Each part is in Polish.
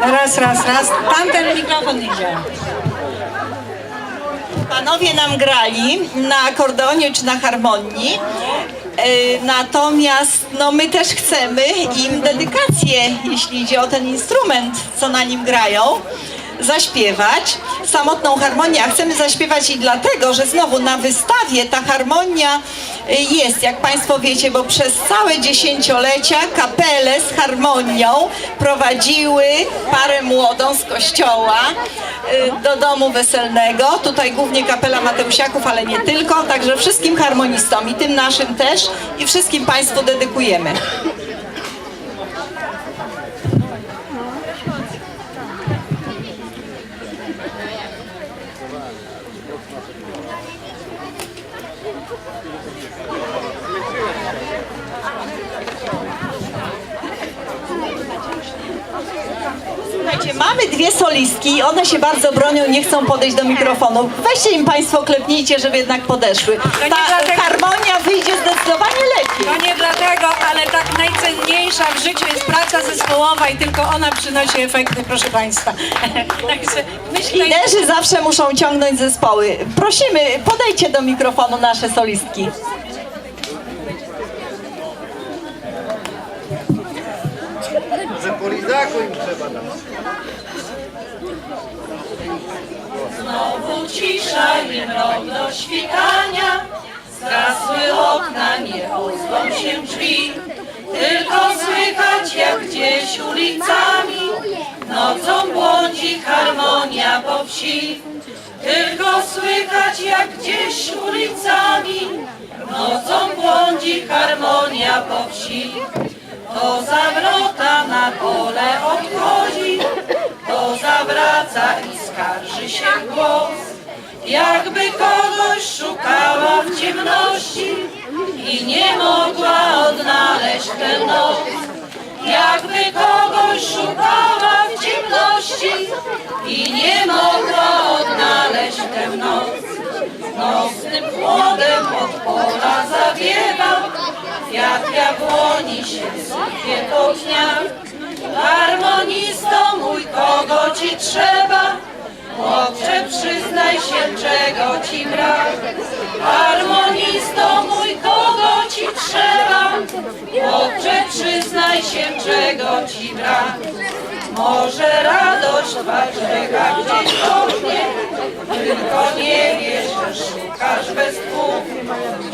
Raz, raz, raz. Tamten mikrofon idzie. Panowie nam grali na akordeonie czy na harmonii. E, natomiast no, my też chcemy im dedykację, jeśli idzie o ten instrument, co na nim grają zaśpiewać samotną harmonię. A chcemy zaśpiewać i dlatego, że znowu na wystawie ta harmonia e, jest, jak Państwo wiecie, bo przez całe dziesięciolecia kapele z harmonią prowadziły parę młodą z kościoła y, do domu weselnego. Tutaj głównie kapela Mateusiaków, ale nie tylko. Także wszystkim harmonistom i tym naszym też i wszystkim Państwu dedykujemy. Słuchajcie, mamy dwie solistki one się bardzo bronią, nie chcą podejść do mikrofonu. Weźcie im Państwo klepnijcie, żeby jednak podeszły. Ta harmonia wyjdzie zdecydowanie lepiej. No nie dlatego, ale tak najcenniejsza w życiu jest praca zespołowa i tylko ona przynosi efekty, proszę Państwa. Także myślę, Liderzy zawsze muszą ciągnąć zespoły. Prosimy, podejdźcie do mikrofonu nasze solistki. Że po lizaku im trzeba dać. Znowu cisza i mrok do świtania, zgasły okna, nie ozwą się drzwi. Tylko słychać jak gdzieś ulicami, nocą błądzi harmonia po wsi. Tylko słychać jak gdzieś ulicami, nocą błądzi harmonia po wsi. To zawrota na pole odchodzi, to zawraca i skarży się głos. Jakby kogoś szukała w ciemności i nie mogła odnaleźć tę noc. Jakby kogoś szukała w ciemności i nie mogła odnaleźć tę noc. Nocnym chłodem od pola zawiewa, jak jabłoni się sypie po dniach. Harmonisto mój, kogo ci trzeba? Czego ci brak. Może radość twa czeka gdzieś kochnie, tylko nie wiesz, że szukasz bez tchu.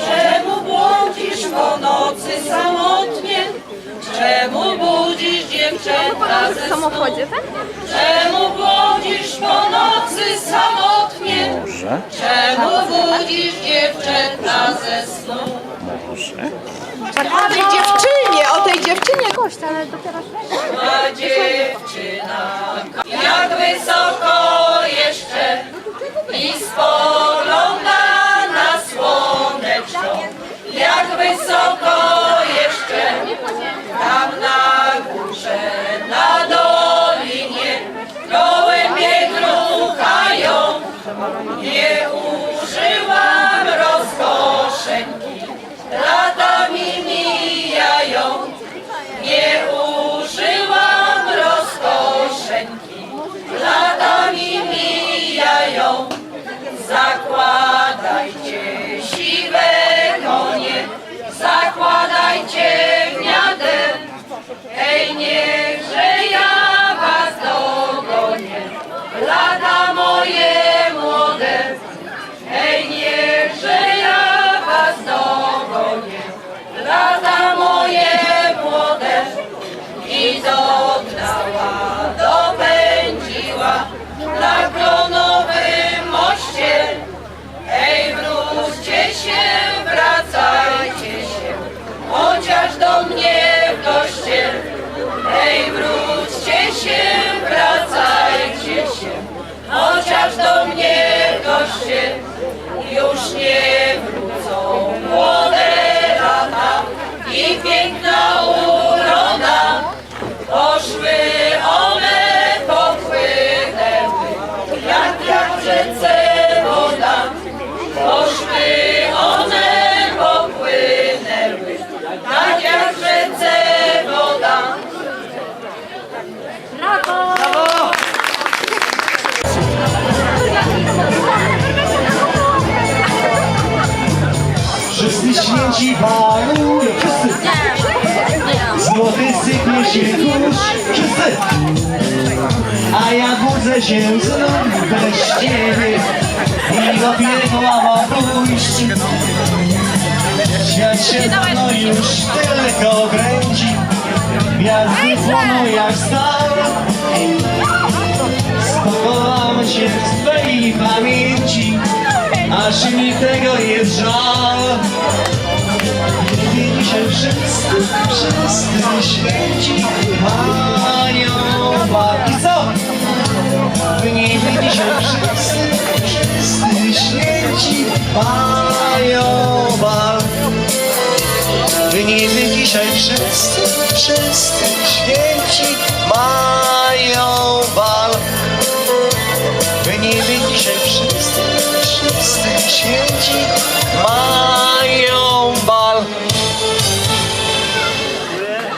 Czemu błądzisz po nocy samotnie? Czemu budzisz dziewczęta ze snu? Czemu błodzisz po nocy samotnie? Czemu budzisz dziewczęta ze snu? O tej dziewczynie. Ma dziewczyna, jak wysoko jeszcze i spogląda Thank you. kiwają wszyscy Złoty sypnie się kurz wszyscy A ja budzę się znów bez ciebie I do piekła pójść. Świat się dawno już tylko kręci. Gwiazdy płoną jak star Spokojam się w twojej pamięci. Aż mi tego jest żal. Dzisiaj wszyscy, wszyscy mają bal I co? W niebie dzisiaj wszyscy, wszyscy mają bal W niebie dzisiaj wszyscy, wszyscy święci